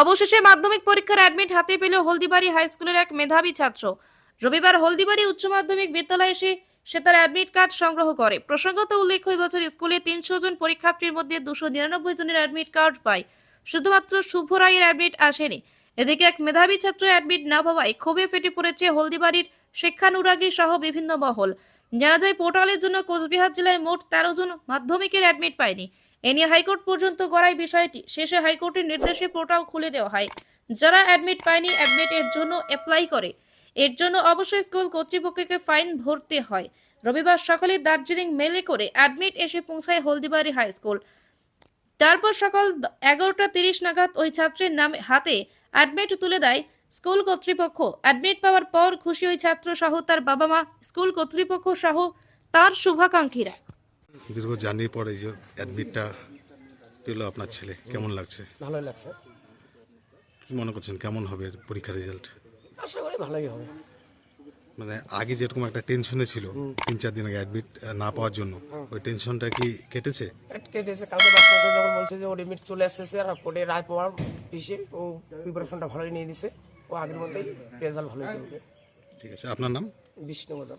অবশেষে মাধ্যমিক পরীক্ষার অ্যাডমিট হাতে পেল হলদিবাড়ি হাই স্কুলের এক মেধাবী ছাত্র। রবিবার হলদিবাড়ি উচ্চ মাধ্যমিক বিদ্যালয়ে এসে সে তার অ্যাডমিট কার্ড সংগ্রহ করে। প্রসঙ্গত উল্লেখ্য বছর স্কুলে তিনশো জন পরীক্ষার্থীর মধ্যে দুশো নিরানব্বই জনের অ্যাডমিট কার্ড পায়। শুধুমাত্র শুভ রায়ের অ্যাডমিট আসেনি। এদিকে এক মেধাবী ছাত্র অ্যাডমিট না পাওয়ায় ক্ষোভে ফেটে পড়েছে হলদিবাড়ির শিক্ষানুরাগী সহ বিভিন্ন মহল। জানা যায় পোর্টালের জন্য কোচবিহার জেলায় মোট তেরো জন মাধ্যমিকের অ্যাডমিট পায়নি। এ নিয়ে হাইকোর্ট পর্যন্ত গড়ায় বিষয়টি। শেষে হাইকোর্টের নির্দেশে পোর্টাল খুলে দেওয়া হয়। যারা অ্যাডমিট পায়নি, অ্যাডমিট এর জন্য অ্যাপ্লাই করে। এর জন্য অবশ্যই স্কুল কর্তৃপক্ষকে ফাইন ভরতে হয়। রবিবার সকালে দার্জিলিং মেলে করে অ্যাডমিট এসে পৌঁছায় হলদিবাড়ি হাই স্কুল। তারপর সকাল এগারোটা তিরিশ নাগাদ ওই ছাত্রের নামে হাতে অ্যাডমিট তুলে দেয় স্কুল কর্তৃপক্ষ। অ্যাডমিট পাওয়ার পর খুশি ওই ছাত্র সহ তার বাবা মা, স্কুল কর্তৃপক্ষ সহ তার শুভাকাঙ্ক্ষীরা। দীর্ঘ জার্নির পরে এই যে অ্যাডমিটটা পেল আপনার ছেলে। কেমন লাগছে? ভালোই লাগছে। কি মনে করছেন কেমন হবে পরীক্ষার রেজাল্ট আশা করি ভালোই হবে। মানে আগে যেরকম একটা টেনশনে ছিল তিন চার দিন আগে অ্যাডমিট না পাওয়ার জন্য ওই টেনশনটা কি কেটেছে? কেটেছে। কালকে ডাক্তারকে যখন বলছে যে ও লিমিট চলে আসতেছে আর কোর্টে রায় পাওয়ার পিছিয়ে ও প্রিপারেশনটা ভালোই নিয়ে নিছে ও আগের মতোই রেজাল্ট ভালোই করবে। ঠিক আছে আপনার নাম? বিষ্ণু বিষ্ণুবদন